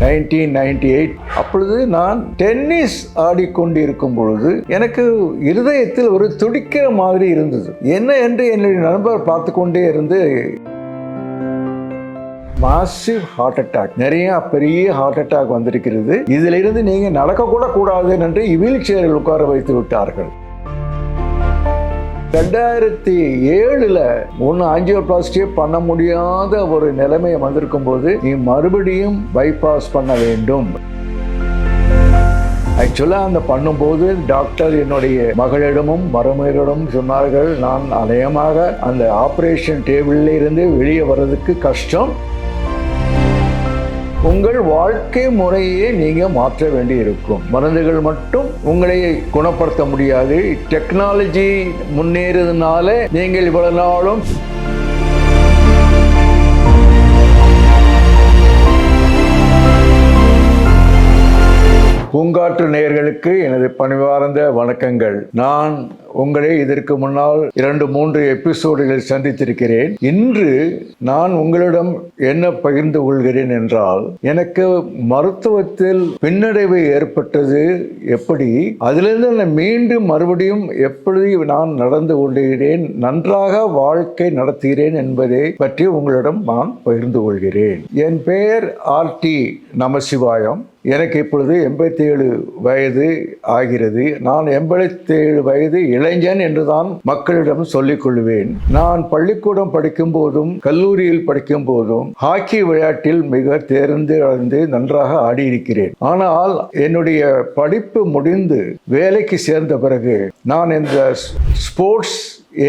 Nineteen ninety eight. அப்பொழுது நான் tennis ஆடிக்கொண்டிருக்கும் பொழுது எனக்கு இருதயத்தில் ஒரு துடிக்கிற மாதிரி இருந்தது. என்ன என்று என்னுடைய நண்பர் பார்த்து கொண்டே இருந்து மாசிவ் ஹார்ட் அட்டாக் நிறைய பெரிய ஹார்ட் அட்டாக் வந்திருக்கிறது. இதிலிருந்து நீங்கள் நடக்கக்கூட கூடாது என்று வீல் சேரில் உட்கார வைத்து விட்டார்கள். ரெண்டாயிரத்தி ஏழுல ஒன்று ஆஞ்சியோபிளாஸ்டியே பண்ண முடியாத ஒரு நிலைமை வந்திருக்கும் போது நீ மறுபடியும் பைபாஸ் பண்ண வேண்டும். ஆக்சுவலாக அந்த பண்ணும்போது டாக்டர் என்னுடைய மகளிடமும் மருமகளிடமும் சொன்னார்கள் நான் அநேகமாக அந்த ஆப்ரேஷன் டேபிளில் இருந்து வெளியே வர்றதுக்கு கஷ்டம். உங்கள் வாழ்க்கை முறையே நீங்கள் மாற்ற வேண்டி இருக்கும் மருந்துகள் மட்டும் உங்களை குணப்படுத்த முடியாது. டெக்னாலஜி முன்னேறதுனால நீங்கள் இவ்வளவு நாளும் பூங்காற்று நேயர்களுக்கு எனது பணிவார்ந்த வணக்கங்கள். நான் உங்களை இதற்கு முன்னால் இரண்டு மூன்று எபிசோடுகள் சந்தித்திருக்கிறேன். இன்று நான் உங்களிடம் என்ன பகிர்ந்து கொள்கிறேன் என்றால் எனக்கு மருத்துவத்தில் பின்னடைவு ஏற்பட்டது எப்படி? அதிலிருந்து நான் மீண்டும் மறுபடியும் எப்படி நான் நடந்து கொள்கிறேன் நன்றாக வாழ்க்கை நடத்துகிறேன் என்பதை பற்றி உங்களிடம் நான் பகிர்ந்து கொள்கிறேன். என் பெயர் ஆர் டி நமசிவாயம். எனக்கு இப்பொழுது எண்பத்தி ஏழு வயது ஆகிறது. நான் எண்பத்தி ஏழு வயது இளைஞன் என்றுதான் மக்களிடம் சொல்லிக் கொள்வேன் நான் பள்ளிக்கூடம் படிக்கும் போதும் கல்லூரியில் படிக்கும் போதும் ஹாக்கி விளையாட்டில் மிக தேர்ந்து அடைந்து நன்றாக ஆடியிருக்கிறேன். ஆனால் என்னுடைய படிப்பு முடிந்து வேலைக்கு சேர்ந்த பிறகு நான் இந்த ஸ்போர்ட்ஸ்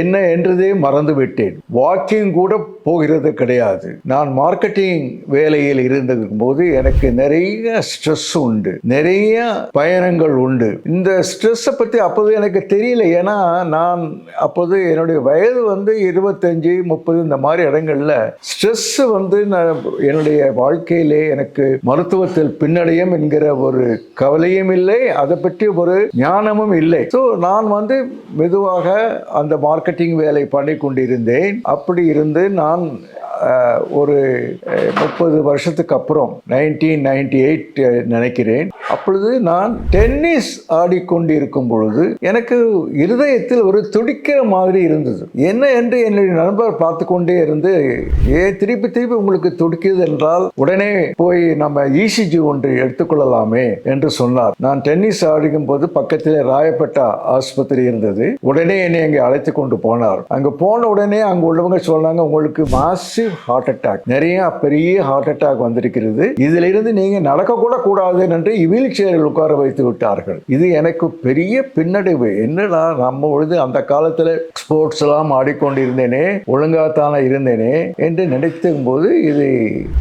என்ன என்றதே மறந்து விட்டேன் வாக்கிங் கூட போகிறது கிடையாது. நான் மார்க்கெட்டிங் வேலையில் இருந்திருக்கும் போது எனக்கு நிறைய ஸ்ட்ரெஸ் உண்டு. நிறைய பயணங்கள் உண்டு. இந்த ஸ்ட்ரெஸ்ஸை பற்றி அப்போது எனக்கு தெரியல. ஏன்னா நான் அப்போது என்னுடைய வயது வந்து இருபத்தஞ்சி முப்பது இந்த மாதிரி இடங்கள்ல ஸ்ட்ரெஸ் வந்து நான் என்னுடைய வாழ்க்கையிலே எனக்கு மருத்துவத்தில் பின்னடையும் என்கிற ஒரு கவலையும் இல்லை. அதை பற்றி ஒரு ஞானமும் இல்லை. ஸோ நான் வந்து மெதுவாக அந்த மார்க்கெட்டிங் வேலை பண்ணி கொண்டிருந்தேன் அப்படி இருந்து நான் ஒரு முப்பது வருஷத்துக்கு அப்புறம் நைன்டீன் நைன்டி எயிட் நினைக்கிறேன். அப்பொழுது நான் டென்னிஸ் ஆடிக்கொண்டிருக்கும் பொழுது எனக்கு இருதயத்தில் ஒரு துடிக்கிற மாதிரி இருந்தது. என்ன என்று என்னுடைய நண்பர் பார்த்து கொண்டே இருந்து ஏன் திருப்பி திருப்பி உங்களுக்கு துடிக்குது என்றால் உடனே போய் நம்ம இசிஜி ஒன்று எடுத்துக்கொள்ளலாமே என்று சொன்னார். நான் டென்னிஸ் ஆடிக்கும் போது பக்கத்திலே ராயப்பேட்டா ஆஸ்பத்திரி இருந்தது. உடனே என்னை அங்கே அழைத்து கொண்டு போனார். அங்கே போன உடனே அங்கே உள்ளவங்க சொன்னாங்க உங்களுக்கு ஹார்ட் அட்டாக் நிறைய பெரிய ஹார்ட் அட்டாக் வந்திருக்கிறது. இதுல இருந்து நீங்க நடக்க கூட கூடாது என்று வீல் சேரில் உட்கார வைத்து விட்டார்கள். இது எனக்கு பெரிய பின்னடைவு. என்னடா நம்ம பொழுது அந்த காலத்துல ஸ்போர்ட்ஸ் எல்லாம் ஆடிக்கொண்டிருந்தேனே ஒழுங்காத்தான இருந்தேனே என்று நினைத்தும் போது இது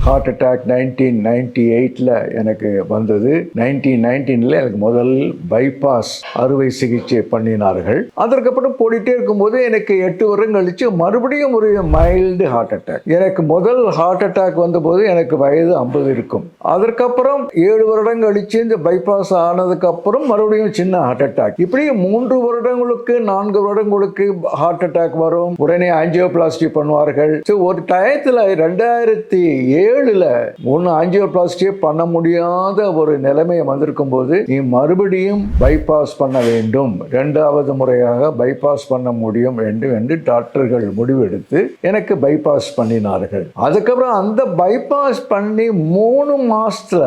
ஹார்ட் அட்டாக் நைன்டீன் நைன்டி எயிட்ல எனக்கு வந்தது. நைன்டீன் நைன்டீன்ல எனக்கு முதல் பைபாஸ் அறுவை சிகிச்சை பண்ணினார்கள். அதற்கப்புறம் போடிட்டே இருக்கும்போது எனக்கு எட்டு வருடம் கழிச்சு மறுபடியும் ஒரு மைல்டு ஹார்ட் அட்டாக் எனக்கு முதல் ஹார்ட் அட்டாக் வந்தபோது எனக்கு வயது ஐம்பது இருக்கும். அதற்கப்புறம் ஏழு வருடம் கழிச்சு இந்த பைபாஸ் ஆனதுக்கப்புறம் மறுபடியும் சின்ன ஹார்ட் அட்டாக் இப்படி மூன்று வருடங்களுக்கு நான்கு வருடங்களுக்கு ஹார்ட் அட்டாக் வரும். உடனே ஆஞ்சியோபிளாஸ்டி பண்ணுவார்கள். ஒரு டயத்தில் ரெண்டாயிரத்தி ஏழில் ஒன்று ஆஞ்சியோபிளாஸ்டியே பண்ண முடியாத ஒரு நிலைமை வந்திருக்கும் போது நீ மறுபடியும் பைபாஸ் பண்ண வேண்டும். இரண்டாவது முறையாக பைபாஸ் பண்ண முடியும் வேண்டும் என்று டாக்டர்கள் முடிவெடுத்து எனக்கு பைபாஸ் பேசினார்கள் அதுக்கப்புறம் அந்த பைபாஸ் பண்ணி மூணு மாசத்துல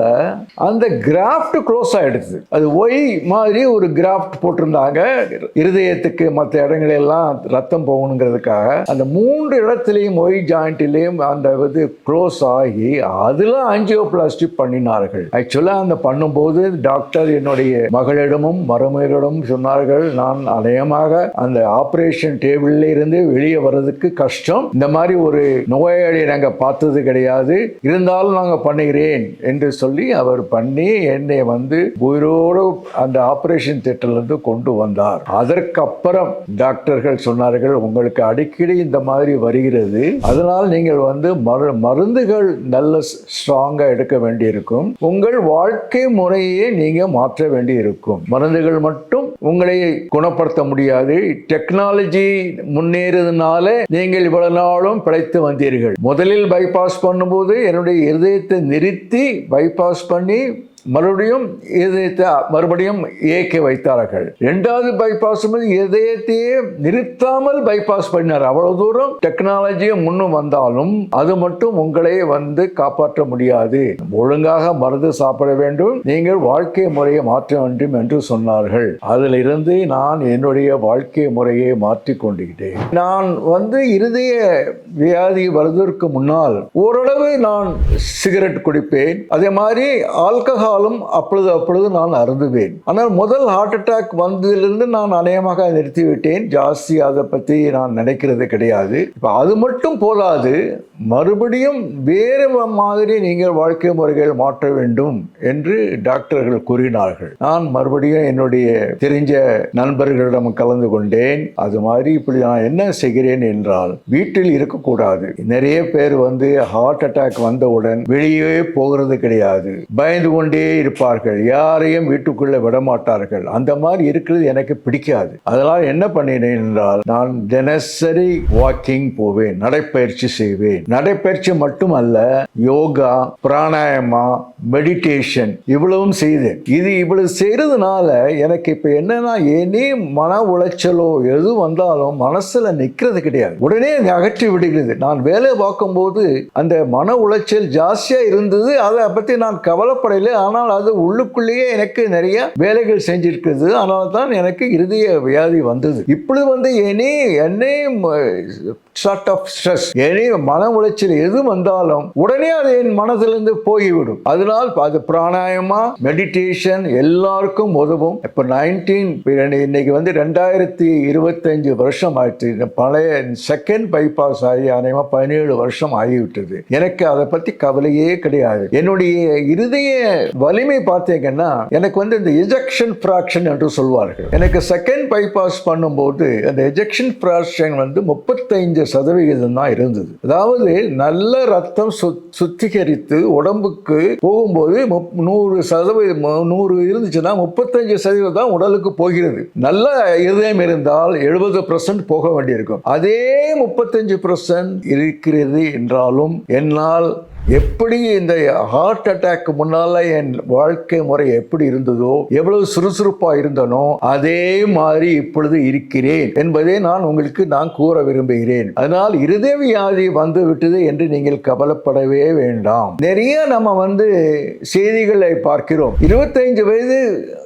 அந்த கிராஃப்ட் க்ளோஸ் ஆயிடுது அது ஒய் மாதிரி ஒரு கிராஃப்ட் போட்டிருந்தாங்க. இருதயத்துக்கு மற்ற இடங்களெல்லாம் ரத்தம் போகணுங்கிறதுக்காக அந்த மூன்று இடத்துலையும் ஒய் ஜாயிண்ட்லேயும் அந்த இது க்ளோஸ் ஆகி அதில் ஆஞ்சியோபிளாஸ்டி பண்ணினார்கள். ஆக்சுவலாக அந்த பண்ணும்போது டாக்டர் என்னுடைய மகளிடமும் மருமகளிடமும் சொன்னார்கள் நான் அநேகமாக அந்த ஆப்ரேஷன் டேபிளில் இருந்து வெளியே வர்றதுக்கு கஷ்டம். இந்த மாதிரி ஒரு நோய் நோயாளி நாங்கள் பார்த்தது கிடையாது. இருந்தாலும் நாங்கள் பண்ணுகிறேன் என்று சொல்லி அவர் பண்ணி என்னை வந்து உயிரோடு அந்த ஆப்ரேஷன் திட்டத்திலிருந்து கொண்டு வந்தார். அதற்கப்புறம் டாக்டர்கள் சொன்னார்கள் உங்களுக்கு அடிக்கடி இந்த மாதிரி வருகிறது. அதனால் நீங்கள் வந்து மரு மருந்துகள் நல்ல ஸ்ட்ராங்காக எடுக்க வேண்டியிருக்கும். உங்கள் வாழ்க்கை முறையே நீங்கள் மாற்ற வேண்டியிருக்கும். மருந்துகள் மட்டும் உங்களை குணப்படுத்த முடியாது. டெக்னாலஜி முன்னேறதுனால நீங்கள் இவ்வளவு நாளும் பிழைத்து வந்தீர்கள். முதலில் பைபாஸ் பண்ணும்போது என்னுடைய இருதயத்தை நிறுத்தி பைபாஸ் பண்ணி மறுபடியும் இதயத்தை மறுபடியும் இயக்க வைத்தார்கள். இரண்டாவது பைபாஸ் இதயத்தையே நிறுத்தாமல் பைபாஸ் பண்ணார் அவ்வளவு தூரம் டெக்னாலஜியும் முன்னும் வந்தாலும் அது மட்டும் உங்களை வந்து காப்பாற்ற முடியாது. ஒழுங்காக மருந்து சாப்பிட வேண்டும். நீங்கள் வாழ்க்கை முறையை மாற்ற வேண்டும் என்று சொன்னார்கள். அதில் இருந்து நான் என்னுடைய வாழ்க்கை முறையை மாற்றி கொண்டுகிட்டேன் நான் வந்து இருதய வியாதி வருவதற்கு முன்னால் ஓரளவு நான் சிகரெட் குடிப்பேன். அதே மாதிரி ஆல்கஹால் ஆல்கஹாலும் அப்பொழுது அப்பொழுது நான் அருந்துவேன். ஆனால் முதல் ஹார்ட் அட்டாக் வந்ததிலிருந்து நான் அநேகமாக நிறுத்திவிட்டேன். ஜாஸ்தி அதை பற்றி நான் நினைக்கிறது கிடையாது. இப்போ அது மட்டும் போதாது மறுபடியும் வேறு மாதிரி நீங்கள் வாழ்க்கை முறைகள் மாற்ற வேண்டும் என்று டாக்டர்கள் கூறினார்கள். நான் மறுபடியும் என்னுடைய தெரிஞ்ச நண்பர்களிடம் கலந்து கொண்டேன். அது மாதிரி இப்படி நான் என்ன செய்கிறேன் என்றால் வீட்டில் இருக்கக்கூடாது. நிறைய பேர் வந்து ஹார்ட் அட்டாக் வந்தவுடன் வெளியே போகிறது கிடையாது. பயந்து கொண்டே இருப்பார்கள். யாரையும் வீட்டுக்குள்ள விடமாட்டார்கள். அந்த மாதிரி இருக்கிறது எனக்கு பிடிக்காது. அதனால் என்ன பண்ணினேன் என்றால் நான் தினசரி வாக்கிங் போவேன் நடைப்பயிற்சி செய்வேன். நடைப்பயிற்சி மட்டுமல்ல யோகா பிராணாயமா மெடிடேஷன் இவ்வளவும் செய்தேன். இது இவ்வளவு செய்யறதுனால எனக்கு இப்ப என்னன்னா ஏனே மன உளைச்சலோ எது வந்தாலும் மனசுல நிக்கிறது கிடையாது. உடனே அதை அகற்றி விடுகிறது. நான் வேலை பார்க்கும்போது அந்த மன உளைச்சல் ஜாஸ்தியா இருந்தது. அதை பத்தி நான் கவலைப்படலை. ஆனால் அது உள்ளுக்குள்ளேயே எனக்கு நிறைய வேலைகள் செஞ்சிருக்குது. அதனால தான் எனக்கு இருதய வியாதி வந்தது. இப்படி வந்து எனி என்னே சார்ட் ஆஃப் ஸ்ட்ரெஸ் எனி மன உளைச்சல் எது வந்தாலும் உடனே அது என் மனதிலிருந்து போய்விடும். அதனால் அது பிராணாயமா மெடிடேஷன் எல்லாருக்கும் உதவும். இப்போ நைன்டீன் இன்னைக்கு வந்து ரெண்டாயிரத்தி இருபத்தஞ்சு வருஷம் ஆயிடுச்சு பழைய செகண்ட் பைபாஸ் ஆகி அநேகமாக பதினேழு வருஷம் ஆகிவிட்டது. எனக்கு அதை பற்றி கவலையே கிடையாது. என்னுடைய இருதய வலிமை பார்த்தீங்கன்னா எனக்கு வந்து இந்த எஜெக்ஷன் ஃப்ராக்ஷன் என்று சொல்வார்கள். எனக்கு செகண்ட் பைபாஸ் பண்ணும்போது அந்த எஜெக்ஷன் ஃப்ராக்ஷன் வந்து முப்பத்தைந்து சதவிகிதம் தான் இருந்தது. அதாவது நல்ல ரத்தம் சுத்திகரித்து உடம்புக்கு போகும்போது முப்- நூறு சதவீதம் நூறு இருந்துச்சுன்னா முப்பத்தஞ்சு சதவீதம் தான் உடலுக்கு போகிறது. நல்ல இருதயம் இருந்தால் எழுபது பர்சன்ட் போக வேண்டியிருக்கும். அதே முப்பத்தஞ்சு இருக்கிறது என்றாலும் என்னால் எப்படி இந்த ஹார்ட் அட்டாக் முன்னால என் வாழ்க்கை முறை எப்படி இருந்ததோ எவ்வளவு சுறுசுறுப்பா இருந்தனோ அதே மாதிரி இப்பொழுது இருக்கிறேன் என்பதை நான் உங்களுக்கு நான் கூற விரும்புகிறேன். அதனால் இருதய வியாதி வந்து விட்டது என்று நீங்கள் கவலைப்படவே வேண்டாம். நிறைய நம்ம வந்து செய்திகளை பார்க்கிறோம். இருபத்தைந்து வயது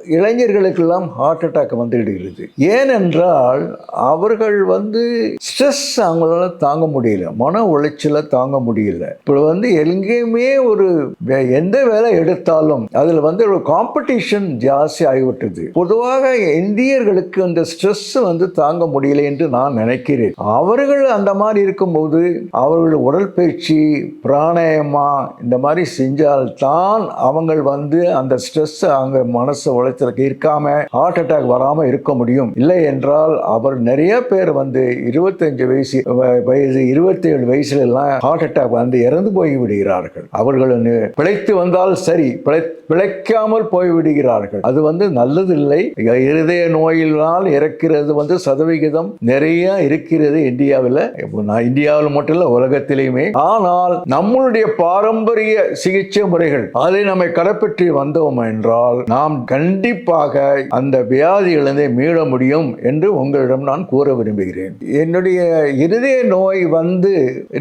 இளைஞர்களுக்கெல்லாம் ஹார்ட் அட்டாக் வந்துவிடுகிறது. ஏனென்றால் அவர்கள் வந்து ஸ்ட்ரெஸ் அவங்களால தாங்க முடியல மன உளைச்சலை தாங்க முடியல. இப்போ வந்து எங்கேயுமே ஒரு வே- எந்த வேலை எடுத்தாலும் அதில் வந்து ஒரு காம்படிஷன் ஜாஸ்தி ஆகிவிட்டது. பொதுவாக இந்தியர்களுக்கு அந்த ஸ்ட்ரெஸ் வந்து தாங்க முடியல என்று நான் நினைக்கிறேன். அவர்கள் அந்த மாதிரி இருக்கும்போது அவர்கள் உடற்பயிற்சி பிராணாயமா இந்த மாதிரி செஞ்சால் தான் வந்து அந்த ஸ்ட்ரெஸ் அவங்க மனசு உளைச்சலுக்கு இருக்காம ஹார்ட் அட்டாக் வராமல் இருக்க முடியும். இல்லை என்றால் அவர் நிறைய பேர் வந்து இருபத்தஞ்சு வயசு வ- வயசு இருபத்தேழு வயசுல எல்லாம் ஹார்ட் அட்டாக் வந்து இறந்து போய் போய்விடுகிறார்கள் அவர்கள் பிழைத்து வந்தால் சரி பிழை பிழைக்காமல் போய்விடுகிறார்கள். அது வந்து நல்லதில்லை. இருதய நோயினால் இறக்கிறது வந்து சதவிகிதம் நிறைய இருக்கிறது இந்தியாவில். நான் இந்தியாவில் மட்டும் இல்லை உலகத்திலேயுமே. ஆனால் நம்மளுடைய பாரம்பரிய சிகிச்சை முறைகள் அதை நம்மை கடைப்பற்றி வந்தோம் என்றால் நாம் கண்டிப்பாக அந்த வியாதிகளிலிருந்து மீள முடியும் என்று உங்களிடம் நான் கூற விரும்புகிறேன். என்னுடைய இருதய நோய் வந்து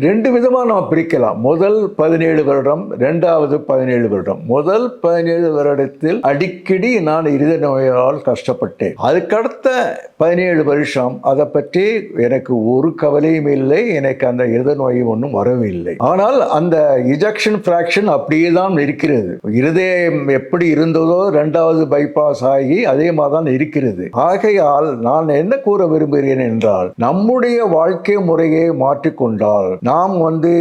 ரெண்டு விதமாக நாம் பிரிக்கலாம். முதல் பதினேழு வருடம் ரெண்டாவது பதினேழு வருடம். முதல் பதினேழு வருடத்தில் அடிக்கடி நான் இருத நோயால் கஷ்டப்பட்டேன். அதுக்கடுத்த பதினேழு வருஷம் அதை பற்றி எனக்கு ஒரு கவலையும் இல்லை எனக்கு அந்த இருத நோய் ஒன்றும் வரவில்லை. ஆனால் அந்த இஜெக்ஷன் ஃப்ராக்ஷன் அப்படியே தான் இருக்கிறது. இருதயம் எப்படி இருந்ததோ ரெண்டாவது பைபாஸ் ஆகி அதே மாதிரி தான் இருக்கிறது. ஆகையால் நான் என்ன கூற விரும்புகிறேன் என்றால் நம்முடைய வாழ்க்கை முறையை மாற்றிக்கொண்டால் நாம் வந்து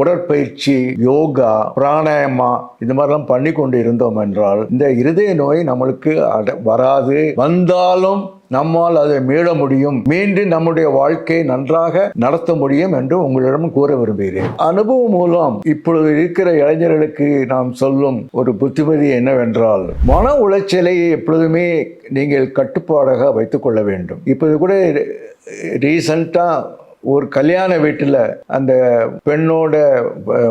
உடற்பயிற்சி யோகா பிராணாயமா இது மாதிரிலாம் பண்ணி கொண்டு இருந்தோம் என்றால் இந்த இருதய நோய் நம்மளுக்கு அட- வராது. வந்தாலும் நம்மால் அதை மீள முடியும். மீண்டும் நம்முடைய வாழ்க்கையை நன்றாக நடத்த முடியும் என்று உங்களிடம் கூற விரும்புகிறேன். அனுபவம் மூலம் இப்பொழுது இருக்கிற இளைஞர்களுக்கு நாம் சொல்லும் ஒரு புத்திமதி என்னவென்றால் மன உளைச்சலை எப்பொழுதுமே நீங்கள் கட்டுப்பாடாக வைத்துக்கொள்ள வேண்டும். இப்போது கூட ரீசண்டாக ஒரு கல்யாண வீட்டில் அந்த பெண்ணோட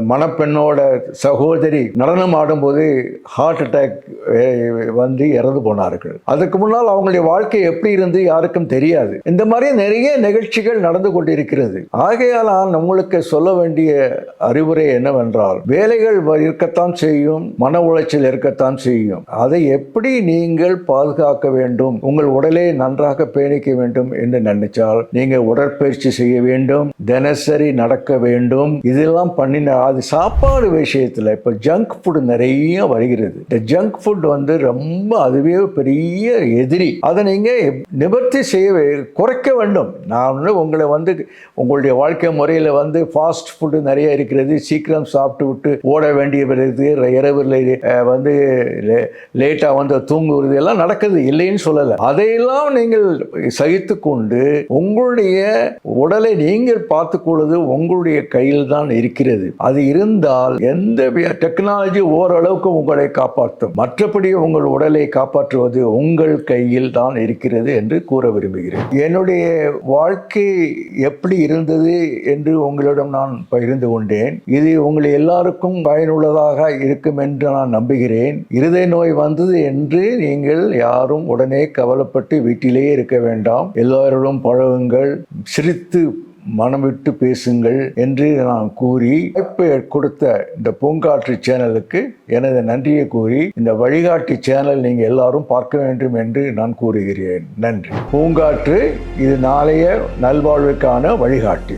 மணப்பெண்ணோட சகோதரி நடனம் ஆடும்போது ஹார்ட் அட்டாக் வந்து இறந்து போனார்கள். அதுக்கு முன்னால் அவங்களுடைய வாழ்க்கை எப்படி இருந்து யாருக்கும் தெரியாது. இந்த மாதிரி நிறைய நிகழ்ச்சிகள் நடந்து கொண்டிருக்கிறது. ஆகையால் நம்மளுக்கு சொல்ல வேண்டிய அறிவுரை என்னவென்றால் வேலைகள் வ- இருக்கத்தான் செய்யும் மன உளைச்சல் இருக்கத்தான் செய்யும். அதை எப்படி நீங்கள் பாதுகாக்க வேண்டும்? உங்கள் உடலை நன்றாக பேணிக்க வேண்டும் என்று நினைச்சால் நீங்கள் உடற்பயிற்சி செய்ய வேண்டும் தினசரி நடக்க வேண்டும். இதெல்லாம் பண்ணின அது சாப்பாடு விஷயத்தில் இப்போ ஜங்க் ஃபுட் நிறைய வருகிறது. இந்த ஜங்க் ஃபுட் வந்து ரொம்ப அதுவே பெரிய எதிரி. அதை நீங்கள் நிவர்த்தி செய்ய வே- குறைக்க வேண்டும். நான் வந்து உங்களை வந்து உங்களுடைய வாழ்க்கை முறையில் வந்து ஃபாஸ்ட் ஃபுட்டு நிறைய இருக்கிறது. சீக்கிரம் சாப்பிட்டு விட்டு ஓட வேண்டிய பிறகு இரவில் வந்து லேட்டாக வந்து தூங்குவது எல்லாம் நடக்குது. இல்லைன்னு சொல்லலை. அதையெல்லாம் நீங்கள் சகித்து கொண்டு உங்களுடைய உடலை நீங்கள் பார்த்துக்கொள்வது உங்களுடைய கையில் தான் இருக்கிறது. அது இருந்தால் எந்த டெக்னாலஜி ஓரளவுக்கு உங்களை காப்பாற்றும். மற்றபடி உங்கள் உடலை காப்பாற்றுவது உங்கள் கையில் தான் இருக்கிறது என்று கூற விரும்புகிறேன். என்னுடைய வாழ்க்கை எப்படி இருந்தது என்று உங்களிடம் நான் பகிர்ந்து கொண்டேன். இது உங்கள் எல்லாருக்கும் பயனுள்ளதாக இருக்கும் என்று நான் நம்புகிறேன். இருதய நோய் வந்தது என்று நீங்கள் யாரும் உடனே கவலைப்பட்டு வீட்டிலேயே இருக்க வேண்டாம். எல்லாரோடும் பழகுங்கள். சிரித்து மனம் விட்டு பேசுங்கள் என்று நான் கூறி வாய்ப்பை கொடுத்த இந்த பூங்காற்று சேனலுக்கு எனது நன்றியை கூறி இந்த வழிகாட்டி சேனல் நீங்கள் எல்லாரும் பார்க்க வேண்டும் என்று நான் கூறுகிறேன். நன்றி. பூங்காற்று இது நாளைய நல்வாழ்வுக்கான வழிகாட்டி.